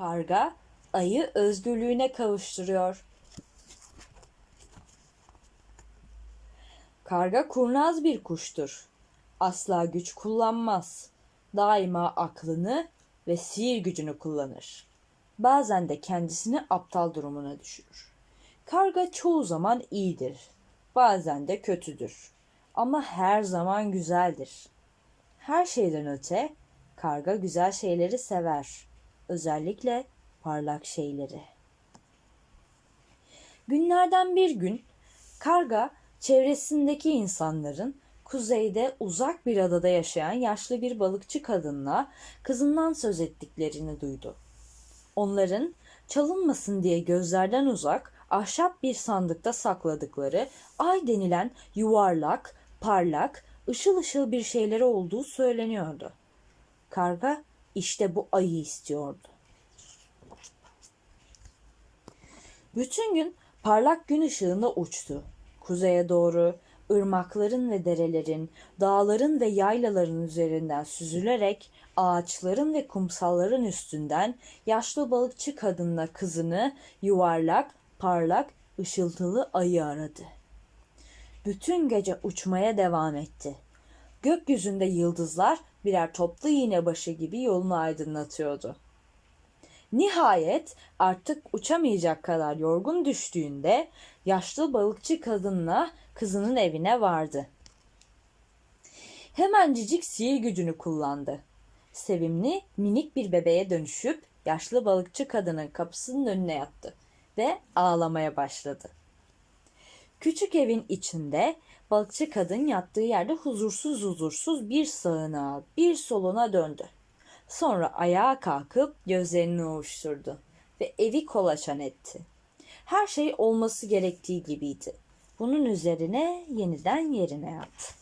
Karga ayı özgürlüğüne kavuşturuyor. Karga kurnaz bir kuştur. Asla güç kullanmaz. Daima aklını ve sihir gücünü kullanır. Bazen de kendisini aptal durumuna düşürür. Karga çoğu zaman iyidir. Bazen de kötüdür. Ama her zaman güzeldir. Her şeyden öte karga güzel şeyleri sever. Özellikle parlak şeyleri. Günlerden bir gün karga çevresindeki insanların kuzeyde uzak bir adada yaşayan yaşlı bir balıkçı kadınla kızından söz ettiklerini duydu. Onların çalınmasın diye gözlerden uzak ahşap bir sandıkta sakladıkları ay denilen yuvarlak, parlak, ışıl ışıl bir şeyleri olduğu söyleniyordu. Karga işte bu ayı istiyordu. Bütün gün parlak gün ışığında uçtu. Kuzeye doğru ırmakların ve derelerin, dağların ve yaylaların üzerinden süzülerek ağaçların ve kumsalların üstünden yaşlı balıkçı kadınla kızını yuvarlak, parlak, ışıltılı ayı aradı. Bütün gece uçmaya devam etti. Gökyüzünde yıldızlar birer toplu iğne başı gibi yolunu aydınlatıyordu. Nihayet artık uçamayacak kadar yorgun düştüğünde yaşlı balıkçı kadınla kızının evine vardı. Hemencik sihir gücünü kullandı. Sevimli minik bir bebeğe dönüşüp yaşlı balıkçı kadının kapısının önüne yattı ve ağlamaya başladı. Küçük evin içinde balıkçı kadın yattığı yerde huzursuz huzursuz bir sağına bir soluna döndü. Sonra ayağa kalkıp gözlerini ovuşturdu ve evi kolaçan etti. Her şey olması gerektiği gibiydi. Bunun üzerine yeniden yerine yattı.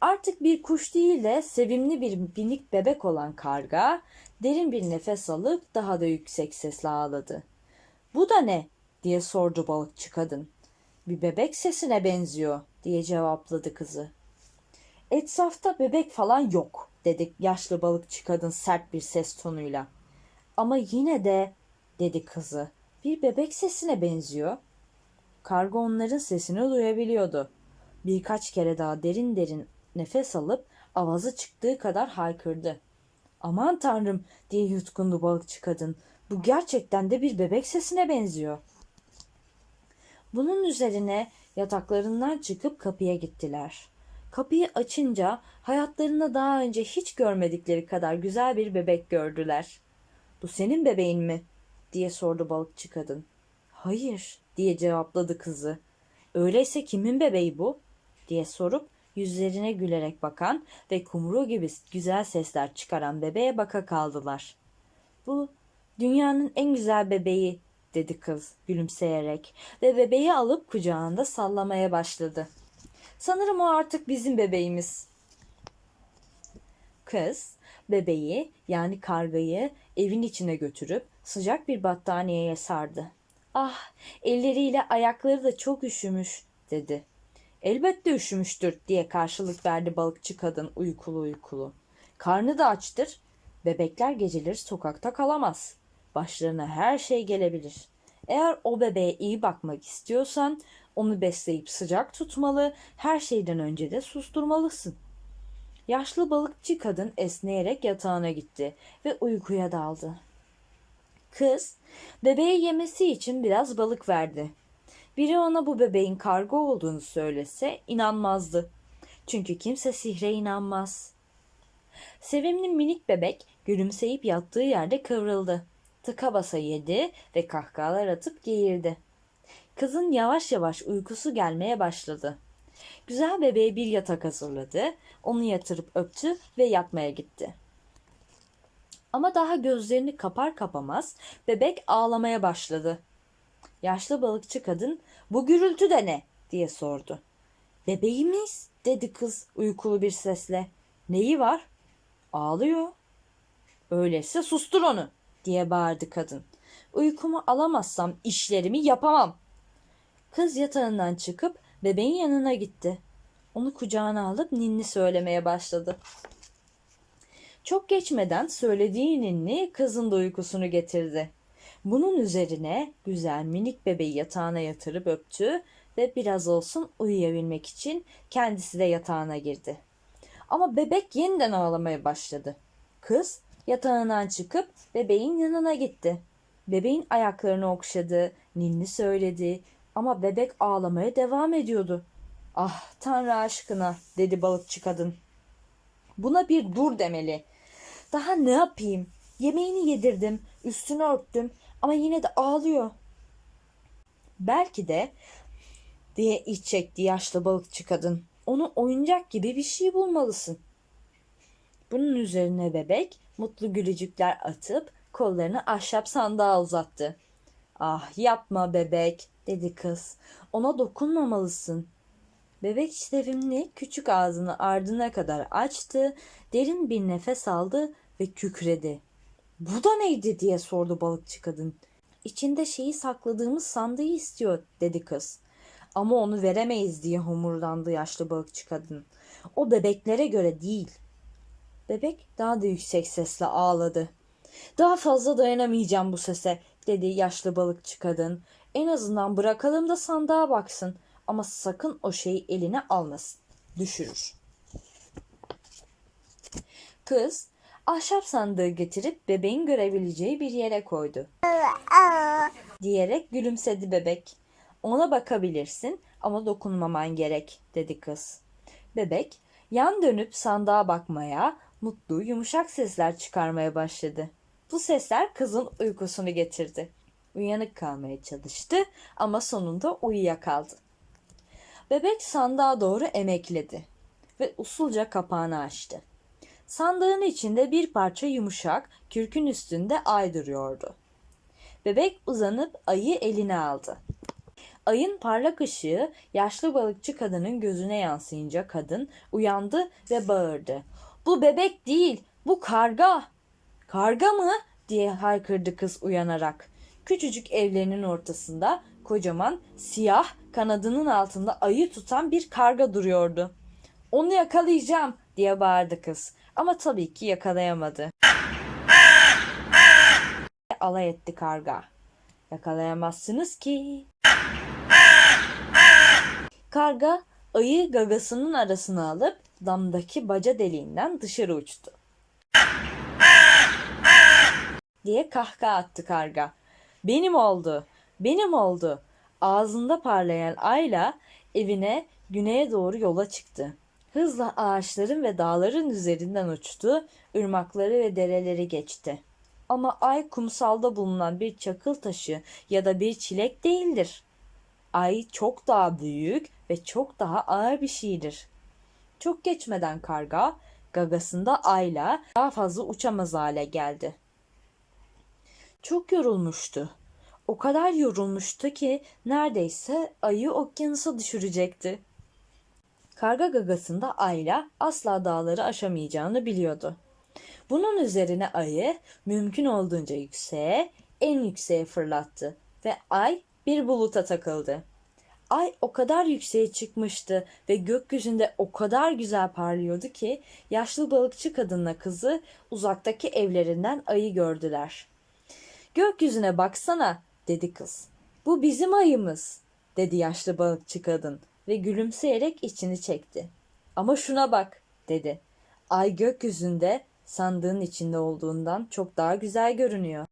Artık bir kuş değil de sevimli bir minik bebek olan karga derin bir nefes alıp daha da yüksek sesle ağladı. Bu da ne? diye sordu balıkçı kadın. Bir bebek sesine benziyor diye cevapladı kızı. Etrafta bebek falan yok dedi yaşlı balıkçı kadın sert bir ses tonuyla. Ama yine de dedi kızı bir bebek sesine benziyor. Karga onların sesini duyabiliyordu. Birkaç kere daha derin derin nefes alıp avazı çıktığı kadar haykırdı. Aman tanrım diye yutkundu balıkçı kadın. Bu gerçekten de bir bebek sesine benziyor. Bunun üzerine yataklarından çıkıp kapıya gittiler. Kapıyı açınca hayatlarında daha önce hiç görmedikleri kadar güzel bir bebek gördüler. Bu senin bebeğin mi? diye sordu balıkçı kadın. Hayır diye cevapladı kızı. Öyleyse kimin bebeği bu? diye sorup yüzlerine gülerek bakan ve kumru gibi güzel sesler çıkaran bebeğe baka kaldılar. Bu dünyanın en güzel bebeği dedi kız gülümseyerek ve bebeği alıp kucağında sallamaya başladı. Sanırım o artık bizim bebeğimiz. Kız bebeği yani kargayı evin içine götürüp sıcak bir battaniyeye sardı. Ah elleriyle ayakları da çok üşümüş dedi. Elbette üşümüştür diye karşılık verdi balıkçı kadın uykulu uykulu. Karnı da açtır. Bebekler geceleri sokakta kalamaz. Başlarına her şey gelebilir. Eğer o bebeğe iyi bakmak istiyorsan onu besleyip sıcak tutmalı, her şeyden önce de susturmalısın. Yaşlı balıkçı kadın esneyerek yatağına gitti ve uykuya daldı. Kız, bebeğe yemesi için biraz balık verdi. Biri ona bu bebeğin karga olduğunu söylese inanmazdı. Çünkü kimse sihre inanmaz. Sevimli minik bebek gülümseyip yattığı yerde kıvrıldı. Tıka basa yedi ve kahkahalar atıp geğirdi. Kızın yavaş yavaş uykusu gelmeye başladı. Güzel bebeğe bir yatak hazırladı, onu yatırıp öptü ve yatmaya gitti. Ama daha gözlerini kapar kapamaz bebek ağlamaya başladı. Yaşlı balıkçı kadın bu gürültü de ne diye sordu. Bebeğimiz dedi kız uykulu bir sesle. Neyi var? Ağlıyor. Öyleyse sustur onu diye bağırdı kadın. Uykumu alamazsam işlerimi yapamam. Kız yatağından çıkıp bebeğin yanına gitti. Onu kucağına alıp ninni söylemeye başladı. Çok geçmeden söylediği ninni kızın da uykusunu getirdi. Bunun üzerine güzel minik bebeği yatağına yatırıp öptü ve biraz olsun uyuyabilmek için kendisi de yatağına girdi. Ama bebek yeniden ağlamaya başladı. Kız yatağından çıkıp bebeğin yanına gitti. Bebeğin ayaklarını okşadı, ninni söyledi ama bebek ağlamaya devam ediyordu. Ah Tanrı aşkına dedi balıkçı kadın. Buna bir dur demeli. Daha ne yapayım? Yemeğini yedirdim, üstünü örttüm ama yine de ağlıyor. Belki de diye iç çekti yaşlı balıkçı kadın. Onu oyuncak gibi bir şey bulmalısın. Bunun üzerine bebek mutlu gülücükler atıp kollarını ahşap sandığa uzattı. Ah yapma bebek dedi kız. Ona dokunmamalısın. Bebek sevimli küçük ağzını ardına kadar açtı, derin bir nefes aldı ve kükredi. Bu da neydi diye sordu balıkçı kadın. İçinde şeyi sakladığımız sandığı istiyor dedi kız. Ama onu veremeyiz diye homurdandı yaşlı balıkçı kadın. O bebeklere göre değil. Bebek daha da yüksek sesle ağladı. Daha fazla dayanamayacağım bu sese dedi yaşlı balıkçı kadın. En azından bırakalım da sandığa baksın ama sakın o şeyi eline almasın. Düşürür. Kız ahşap sandığı getirip bebeğin görebileceği bir yere koydu. Diyerek gülümsedi bebek. Ona bakabilirsin ama dokunmaman gerek dedi kız. Bebek yan dönüp sandığa bakmaya, mutlu yumuşak sesler çıkarmaya başladı. Bu sesler kızın uykusunu getirdi. Uyanık kalmaya çalıştı ama sonunda uyuyakaldı. Bebek sandığa doğru emekledi ve usulca kapağını açtı. Sandığın içinde bir parça yumuşak, kürkün üstünde ay duruyordu. Bebek uzanıp ayı eline aldı. Ayın parlak ışığı yaşlı balıkçı kadının gözüne yansıyınca kadın uyandı ve bağırdı. Bu bebek değil, bu karga. Karga mı? diye haykırdı kız uyanarak. Küçücük evlerinin ortasında kocaman siyah kanadının altında ayı tutan bir karga duruyordu. Onu yakalayacağım diye bağırdı kız. Ama tabii ki yakalayamadı. Alay etti karga. Yakalayamazsınız ki. Karga ayı gagasının arasına alıp damdaki baca deliğinden dışarı uçtu. diye kahkaha attı karga. Benim oldu, benim oldu. Ağzında parlayan ayla evine güneye doğru yola çıktı. Hızla ağaçların ve dağların üzerinden uçtu, ırmakları ve dereleri geçti. Ama ay kumsalda bulunan bir çakıl taşı ya da bir çilek değildir. Ay çok daha büyük ve çok daha ağır bir şeydir. Çok geçmeden karga gagasında ayla daha fazla uçamaz hale geldi. Çok yorulmuştu. O kadar yorulmuştu ki neredeyse ayı okyanusa düşürecekti. Karga gagasında Ayla asla dağları aşamayacağını biliyordu. Bunun üzerine ayı mümkün olduğunca yükseğe, en yükseğe fırlattı ve ay bir buluta takıldı. Ay o kadar yükseğe çıkmıştı ve gökyüzünde o kadar güzel parlıyordu ki yaşlı balıkçı kadınla kızı uzaktaki evlerinden ayı gördüler. Gökyüzüne baksana dedi kız. Bu bizim ayımız dedi yaşlı balıkçı kadın ve gülümseyerek içini çekti. Ama şuna bak dedi. Ay gökyüzünde sandığın içinde olduğundan çok daha güzel görünüyor.